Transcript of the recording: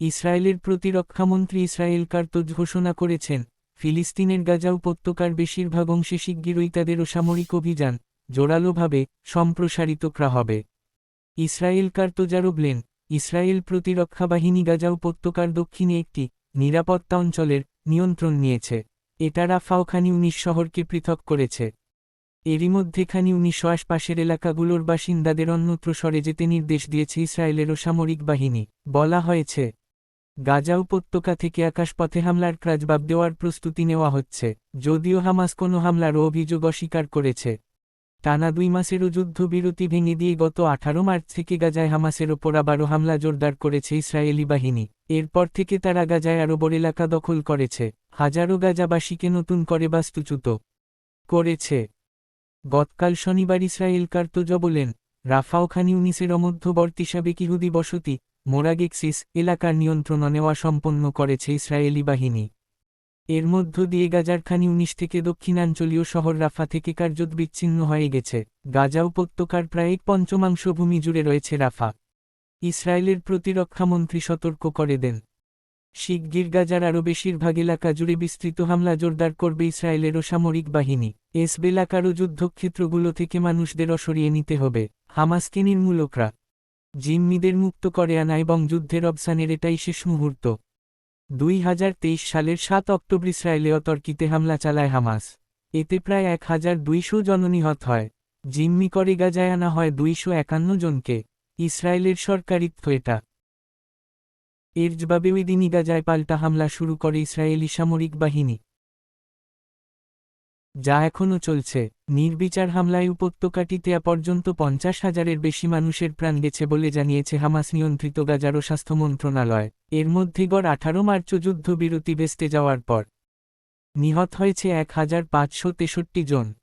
ইসরায়েলের প্রতিরক্ষামন্ত্রী ইসরায়েল কার্তজ ঘোষণা করেছেন, ফিলিস্তিনের গাজা উপত্যকার বেশিরভাগ অংশে শিগগিরই তাদের সামরিক অভিযান জোরালোভাবে সম্প্রসারিত করা হবে। ইসরায়েল কার্তজ আরও বলেন, ইসরায়েল প্রতিরক্ষা বাহিনী গাজা উপত্যকার দক্ষিণে একটি নিরাপত্তা অঞ্চলের নিয়ন্ত্রণ নিয়েছে। এটা রাফাও খানি উনিশ শহরকে পৃথক করেছে। এরই মধ্যে খানি উনিশ আশপাশের এলাকাগুলোর বাসিন্দাদের অন্যত্র সরে যেতে নির্দেশ দিয়েছে ইসরায়েলেরও সামরিক বাহিনী। বলা হয়েছে গাজা উপত্যকা থেকে আকাশপথে হামলার ক্রাজবাব দেওয়ার প্রস্তুতি নেওয়া হচ্ছে, যদিও হামাস কোনো হামলারও অভিযোগ অস্বীকার করেছে। টানা দুই মাসেরও যুদ্ধবিরতি ভেঙে দিয়ে গত আঠারো মার্চ থেকে গাজায় হামাসের ওপর আবারও হামলা জোরদার করেছে ইসরায়েলি বাহিনী। এরপর থেকে তারা গাজায় আরবর এলাকা দখল করেছে, হাজারো গাজাবাসীকে নতুন করে বাস্তুচ্যুত করেছে। গতকাল শনিবার ইসরায়েল কার্তজ বলেন রাফাও খান ইউনিসের অমধ্যবর্তী সাবেক ইহুদি বসতি মোরাগেক্সিস এলাকার নিয়ন্ত্রণ নেওয়া সম্পন্ন করেছে ইসরায়েলি বাহিনী। এর মধ্য দিয়ে গাজার খান ইউনিস থেকে দক্ষিণাঞ্চলীয় শহর রাফা থেকে কার্যত বিচ্ছিন্ন হয়ে গেছে। গাজা উপত্যকার প্রায় এক পঞ্চমাংশ ভূমি জুড়ে রয়েছে রাফা। ইসরায়েলের প্রতিরক্ষামন্ত্রী সতর্ক করে দেন। শিগগির গাজার আরও বেশিরভাগ এলাকা জুড়ে বিস্তৃত হামলা জোরদার করবে ইসরায়েলেরও সামরিক বাহিনী। এসব এলাকারও যুদ্ধক্ষেত্রগুলো থেকে মানুষদের সরিয়ে নিতে হবে, হামাসকে নির্মূলকরা। জিম্মিদের মুক্ত করে আনা এবং যুদ্ধের অবসানের এটাই শেষ মুহূর্ত। দুই হাজার তেইশ সালের সাত অক্টোবর ইসরায়েলে অতর্কিতে হামলা চালায় হামাস। এতে প্রায় এক হাজার দুইশো জন নিহত হয়। জিম্মি করে গাজায় আনা হয় দুইশো একান্ন জনকে। ইসরায়েলের সরকারিত্ব এটা। এর জবাবে ওই দিনই গাজায় পাল্টা হামলা শুরু করে ইসরায়েলি সামরিক বাহিনী। যা এখনও চলছে। নির্বিচার হামলায় উপত্যকাটিতে পর্যন্ত পঞ্চাশ হাজারের বেশি মানুষের প্রাণ গেছে বলে জানিয়েছে হামাস নিয়ন্ত্রিত গাজারো স্বাস্থ্য মন্ত্রণালয়। এর মধ্যে গড় আঠারো মার্চ যুদ্ধবিরতি বেসতে যাওয়ার পর। নিহত হয়েছে এক হাজার পাঁচশো তেষট্টি জন।